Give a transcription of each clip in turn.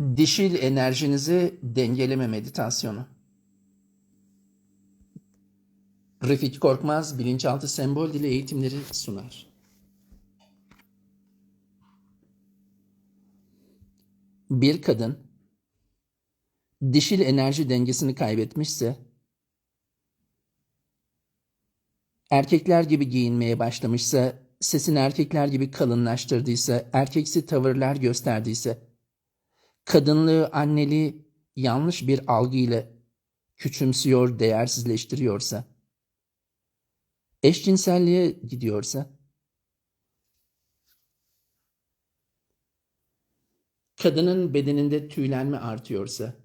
Dişil enerjinizi dengeleme meditasyonu. Refik Korkmaz bilinçaltı sembol dili eğitimleri sunar. Bir kadın dişil enerji dengesini kaybetmişse erkekler gibi giyinmeye başlamışsa, sesini erkekler gibi kalınlaştırdıysa, erkeksi tavırlar gösterdiyse, kadınlığı, anneliği yanlış bir algıyla küçümsüyor, değersizleştiriyorsa, eşcinselliğe gidiyorsa, kadının bedeninde tüylenme artıyorsa,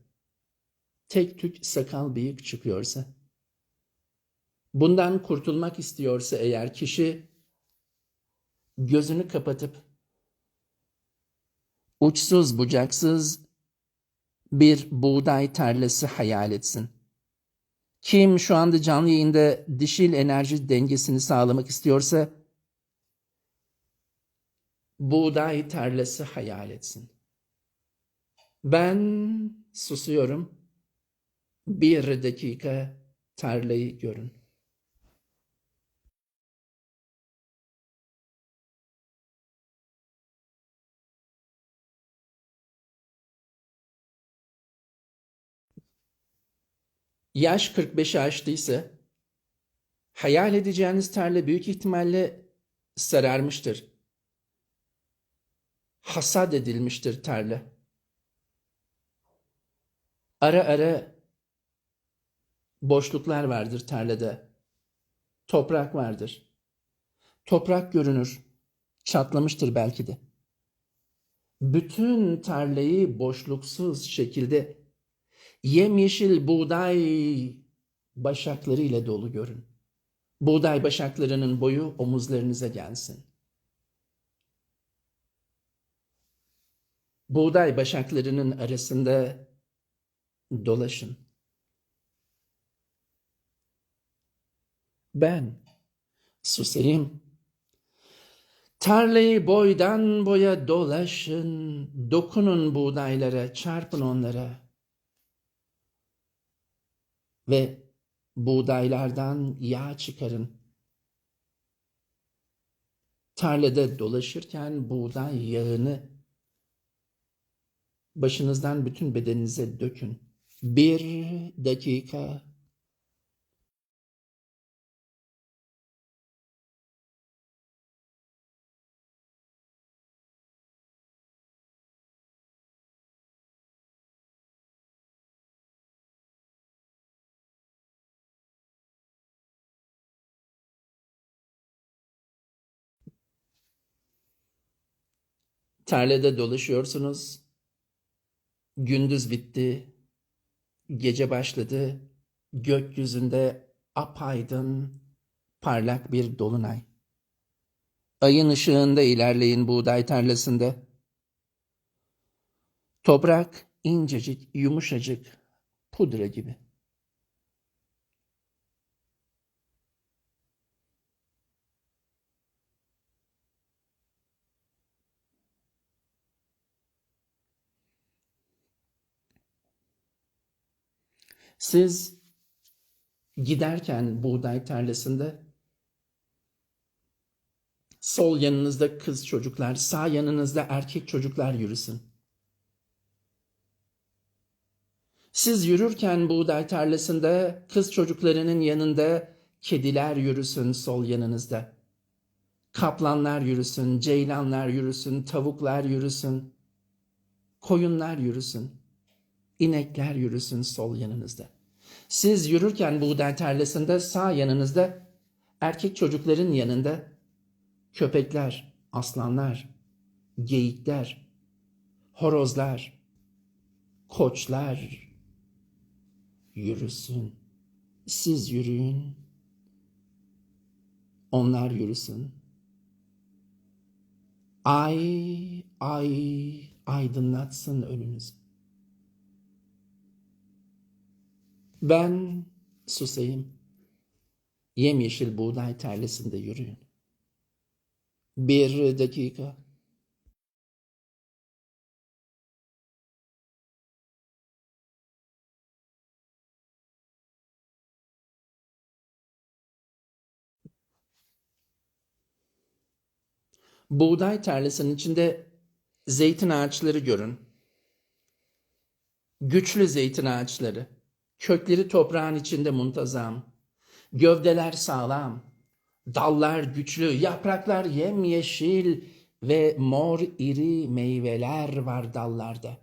tek tük sakal bıyık çıkıyorsa, bundan kurtulmak istiyorsa eğer kişi gözünü kapatıp uçsuz bucaksız bir buğday tarlası hayal etsin. Kim şu anda canlı yayında dişil enerji dengesini sağlamak istiyorsa buğday tarlası hayal etsin. Ben susuyorum. Bir dakika tarlayı görün. Yaş 45'i aştıysa hayal edeceğiniz tarla büyük ihtimalle sararmıştır. Hasat edilmiştir tarla. Ara ara boşluklar vardır tarlada. Toprak vardır. Toprak görünür. Çatlamıştır belki de. Bütün tarlayı boşluksuz şekilde yemyeşil buğday başakları ile dolu görün. Buğday başaklarının boyu omuzlarınıza gelsin. Buğday başaklarının arasında dolaşın. Ben susayım. Tarlayı boydan boya dolaşın, dokunun buğdaylara, çarpın onlara ve buğdaylardan yağ çıkarın. Tarlada dolaşırken buğday yağını başınızdan bütün bedeninize dökün. Bir dakika. Tarlada dolaşıyorsunuz. Gündüz bitti. Gece başladı. Gökyüzünde apaydın, parlak bir dolunay. Ayın ışığında ilerleyin buğday tarlasında. Toprak incecik, yumuşacık, pudra gibi. Siz giderken buğday tarlasında sol yanınızda kız çocuklar, sağ yanınızda erkek çocuklar yürüsün. Siz yürürken buğday tarlasında kız çocuklarının yanında kediler yürüsün sol yanınızda. Kaplanlar yürüsün, ceylanlar yürüsün, tavuklar yürüsün, koyunlar yürüsün, inekler yürüsün sol yanınızda. Siz yürürken buğday tarlasında sağ yanınızda erkek çocukların yanında köpekler, aslanlar, geyikler, horozlar, koçlar yürüsün. Siz yürüyün. Onlar yürüsün. Ay, ay aydınlatsın önünüzü. Ben susayım. Yemyeşil buğday tarlasında yürüyün. Bir dakika. Buğday tarlasının içinde zeytin ağaçları görün. Güçlü zeytin ağaçları. Kökleri toprağın içinde muntazam. Gövdeler sağlam. Dallar güçlü, yapraklar yemyeşil ve mor iri meyveler var dallarda.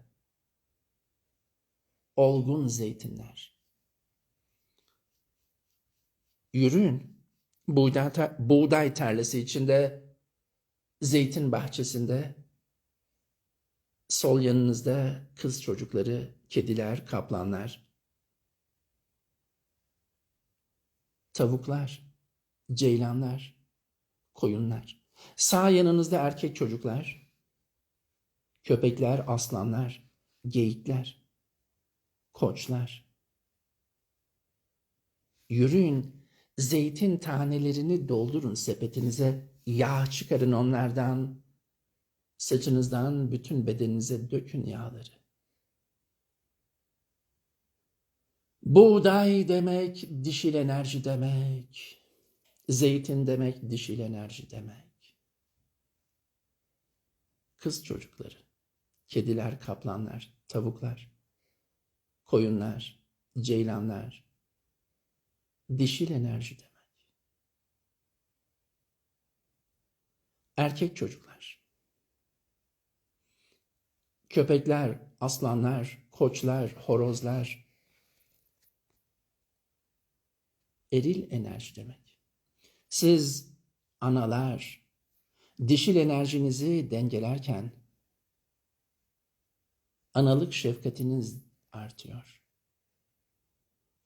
Olgun zeytinler. Yürüyün. Buğday, ta- buğday tarlası içinde, zeytin bahçesinde, sol yanınızda kız çocukları, kediler, kaplanlar, tavuklar, ceylanlar, koyunlar. Sağ yanınızda erkek çocuklar, köpekler, aslanlar, geyikler, koçlar. Yürüyün, zeytin tanelerini doldurun sepetinize, yağ çıkarın onlardan, saçınızdan bütün bedeninize dökün yağları. Buğday demek dişil enerji demek. Zeytin demek dişil enerji demek. Kız çocukları, kediler, kaplanlar, tavuklar, koyunlar, ceylanlar, dişil enerji demek. Erkek çocuklar, köpekler, aslanlar, koçlar, horozlar, eril enerji demek. Siz analar dişil enerjinizi dengelerken analık şefkatiniz artıyor.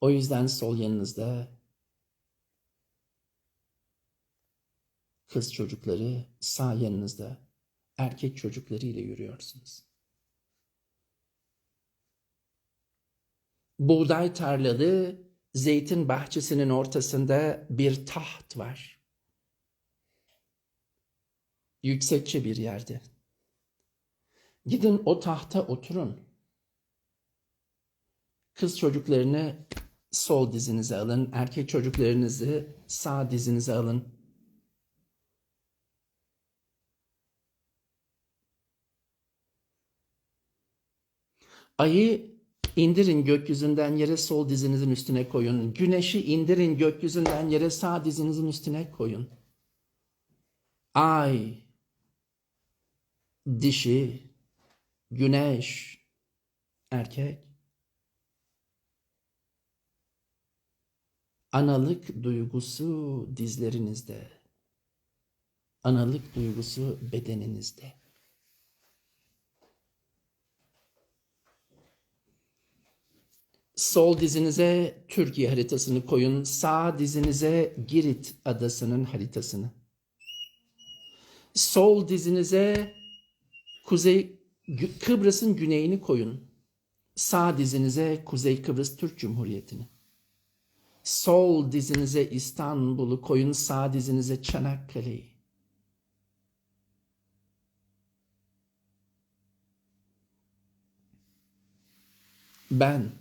O yüzden sol yanınızda kız çocukları, sağ yanınızda erkek çocukları ile yürüyorsunuz. Buğday tarlalı zeytin bahçesinin ortasında bir taht var. Yüksekçe bir yerde. Gidin o tahta oturun. Kız çocuklarını sol dizinize alın, erkek çocuklarınızı sağ dizinize alın. Ayı indirin gökyüzünden yere sol dizinizin üstüne koyun. Güneşi indirin gökyüzünden yere sağ dizinizin üstüne koyun. Ay, dişi, güneş, erkek. Analık duygusu dizlerinizde. Analık duygusu bedeninizde. Sol dizinize Türkiye haritasını koyun. Sağ dizinize Girit adasının haritasını. Sol dizinize Kuzey Kıbrıs'ın güneyini koyun. Sağ dizinize Kuzey Kıbrıs Türk Cumhuriyeti'ni. Sol dizinize İstanbul'u koyun, sağ dizinize Çanakkale'yi. Ben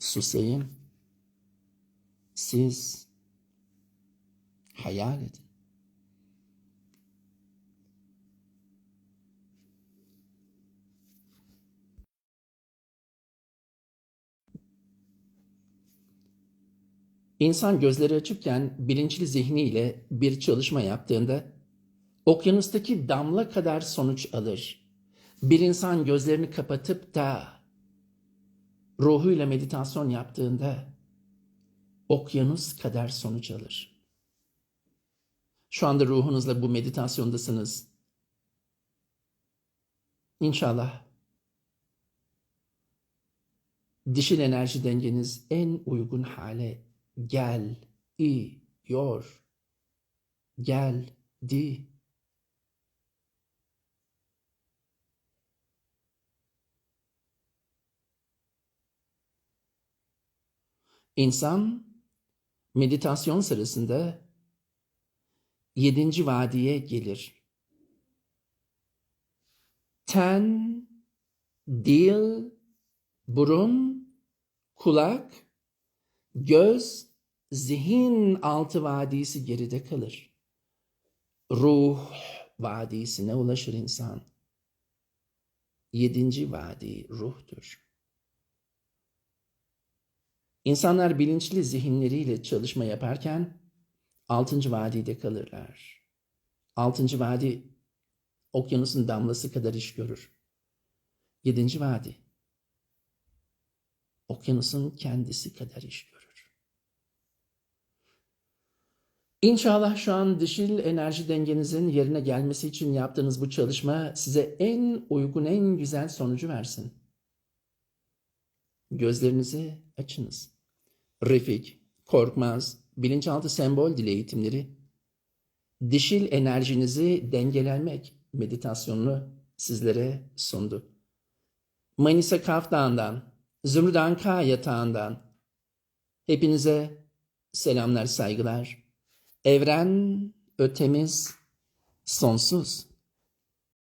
susayım. Siz hayal edin. İnsan gözleri açıkken bilinçli zihniyle bir çalışma yaptığında okyanustaki damla kadar sonuç alır. Bir insan gözlerini kapatıp da ruhuyla meditasyon yaptığında okyanus kadar sonuç alır. Şu anda ruhunuzla bu meditasyondasınız. İnşallah dişil enerji dengeniz en uygun hale gel, i, yor, gel, di. İnsan meditasyon sırasında yedinci vadiye gelir. Ten, dil, burun, kulak, göz, zihin altı vadisi geride kalır. ruh vadisine ulaşır insan. Yedinci vadi ruhtur. İnsanlar bilinçli zihinleriyle çalışma yaparken altıncı vadide kalırlar. Altıncı vadi okyanusun damlası kadar iş görür. Yedinci vadi okyanusun kendisi kadar iş görür. İnşallah şu an dişil enerji dengenizin yerine gelmesi için yaptığınız bu çalışma size en uygun, en güzel sonucu versin. Gözlerinizi açınız. Refik, Korkmaz, bilinçaltı sembol dili eğitimleri, dişil enerjinizi dengelenmek meditasyonunu sizlere sundu. Manisa Kaf Dağı'ndan, Zümrüt Anka yatağından hepinize selamlar, saygılar. Evren ötemiz sonsuz.